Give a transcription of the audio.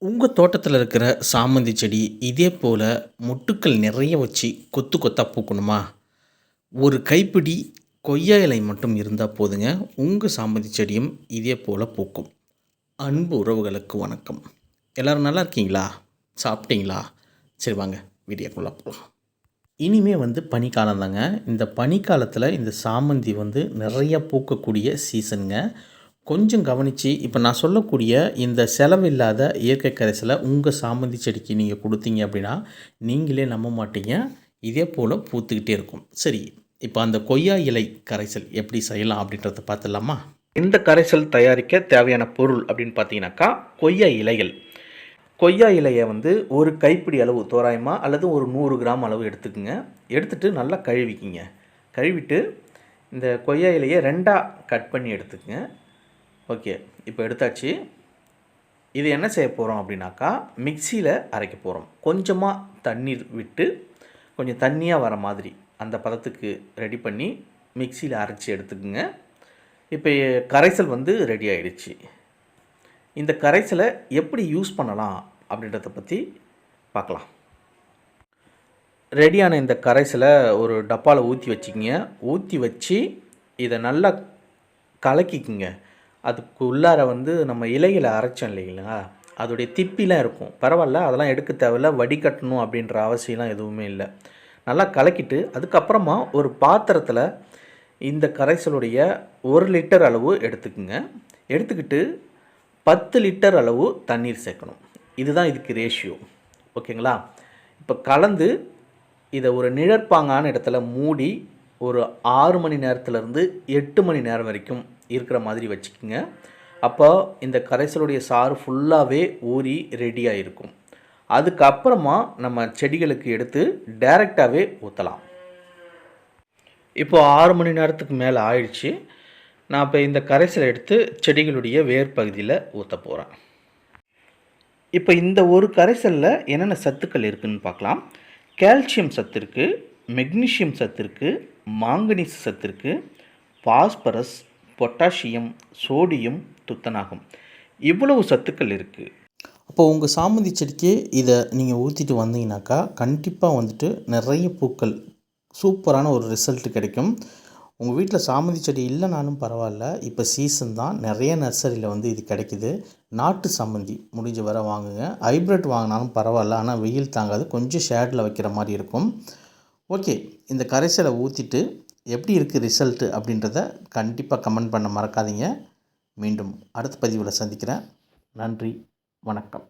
உங்கள் தோட்டத்தில் இருக்கிற சாமந்தி செடி இதே போல் மொட்டுக்கள் நிறைய வச்சு கொத்து கொத்தாக பூக்கணுமா? ஒரு கைப்பிடி கொய்யா இலை மட்டும் இருந்தால் போதுங்க. உங்கள் சாமந்தி செடியும் இதே போல் பூக்கும். அன்பு உறவுகளுக்கு வணக்கம். எல்லோரும் நல்லா இருக்கீங்களா? சாப்பிட்டீங்களா? சரி வாங்க வீடியோக்குள்ளே போகலாம் இனிமே வந்து பனிக்காலம் தாங்க. இந்த பனிக்காலத்தில் இந்த சாமந்தி வந்து நிறைய பூக்கக்கூடிய சீசனுங்க. கொஞ்சம் கவனித்து இப்போ நான் சொல்லக்கூடிய இந்த செலவில்லாத இயற்கை கரைசலை உங்கள் சாமந்தி செடிக்கு நீங்கள் கொடுத்தீங்க அப்படின்னா நீங்களே நம்ப மாட்டீங்க. இதே போல் பூத்துக்கிட்டே இருக்கும். சரி இப்போ அந்த கொய்யா இலை கரைசல் எப்படி செய்யலாம் அப்படின்றத பார்த்துடலாமா? இந்த கரைசல் தயாரிக்க தேவையான பொருள் அப்படின்னு பார்த்தீங்கன்னாக்கா கொய்யா இலைகள். கொய்யா இலையை வந்து ஒரு கைப்பிடி அளவு தோராயமாக அல்லது ஒரு நூறு கிராம் அளவு எடுத்துக்கோங்க. எடுத்துகிட்டு நல்லா கழுவிக்கிங்க. கழுவிட்டு இந்த கொய்யா இலையை ரெண்டாக கட் பண்ணி எடுத்துக்கங்க. ஓகே இப்போ எடுத்தாச்சு. இது என்ன செய்ய போகிறோம் அப்படின்னாக்கா மிக்சியில் அரைக்க போகிறோம் கொஞ்சமாக தண்ணீர் விட்டு கொஞ்சம் தண்ணியாக வர மாதிரி அந்த பதத்துக்கு ரெடி பண்ணி மிக்சியில் அரைச்சி எடுத்துக்குங்க. இப்போ கரைசல் வந்து ரெடி ஆகிடுச்சு இந்த கரைசலை எப்படி யூஸ் பண்ணலாம் அப்படின்றத பற்றி பார்க்கலாம். ரெடியான இந்த கரைசலை ஒரு டப்பாவில் ஊற்றி வச்சுக்கிங்க. ஊற்றி வச்சு இதை நல்லா கலக்கிக்குங்க. அதுக்கு உள்ளார வந்து நம்ம இலைகளை அரைச்சோம் இல்லைங்களா? அதோடைய திப்பிலாம் இருக்கும். பரவாயில்ல அதெல்லாம் எடுக்க தேவையில்ல வடிகட்டணும் அப்படின்ற அவசியம்லாம் எதுவுமே இல்லை. நல்லா கலக்கிட்டு அதுக்கப்புறமா ஒரு பாத்திரத்தில் இந்த கரைசலுடைய ஒரு லிட்டர் அளவு எடுத்துக்குங்க. எடுத்துக்கிட்டு பத்து லிட்டர் அளவு தண்ணீர் சேர்க்கணும். இதுதான் இதுக்கு ரேஷியோ ஓகேங்களா? இப்போ கலந்து இதை ஒரு நிழற்பாங்கான இடத்துல மூடி ஒரு ஆறு மணி நேரத்துலேருந்து எட்டு மணி நேரம் வரைக்கும் இருக்கிற மாதிரி வச்சுக்கோங்க. அப்போ இந்த கரைசலுடைய சாறு ஃபுல்லாகவே ஊறி ரெடியாக இருக்கும் அதுக்கப்புறமா நம்ம செடிகளுக்கு எடுத்து டைரெக்டாகவே ஊற்றலாம் இப்போது ஆறு மணி நேரத்துக்கு மேலே ஆயிடுச்சு. நான் இப்போ இந்த கரைசலை எடுத்து செடிகளுடைய வேர் பகுதியில் ஊற்ற போகிறேன் இப்போ இந்த ஒரு கரைசலில் என்னென்ன சத்துக்கள் இருக்குதுன்னு பார்க்கலாம். கால்சியம் சத்து இருக்குது மெக்னீஷியம் சத்து இருக்குது மாங்கனீஸ் சத்து இருக்குது பாஸ்பரஸ் பொட்டாசியம் சோடியம் துத்தனாகும் இவ்வளவு சத்துக்கள் இருக்குது அப்போ உங்கள் சாமந்தி செடிக்கு இதை நீங்கள் ஊற்றிட்டு வந்தீங்கனாக்கா கண்டிப்பாக வந்துட்டு நிறைய பூக்கள் சூப்பரான ஒரு ரிசல்ட் கிடைக்கும். உங்கள் வீட்டில் சாமந்தி செடி இல்லைனாலும் பரவாயில்ல. இப்போ சீசன் தான். நிறைய நர்சரியில் வந்து இது கிடைக்கிது. நாட்டு சாமந்தி முடிஞ்ச வர வாங்குங்க. ஹைப்ரிட் வாங்கினாலும் பரவாயில்ல. ஆனால் வெயில் தாங்காது. கொஞ்சம் ஷேடில் வைக்கிற மாதிரி இருக்கும். ஓகே இந்த கரைசலை ஊற்றிட்டு எப்படி இருக்குது ரிசல்ட்டு அப்படின்றத கண்டிப்பாக கமெண்ட் பண்ண மறக்காதீங்க. மீண்டும் அடுத்த பதிவில் சந்திக்கிறேன். நன்றி. வணக்கம்.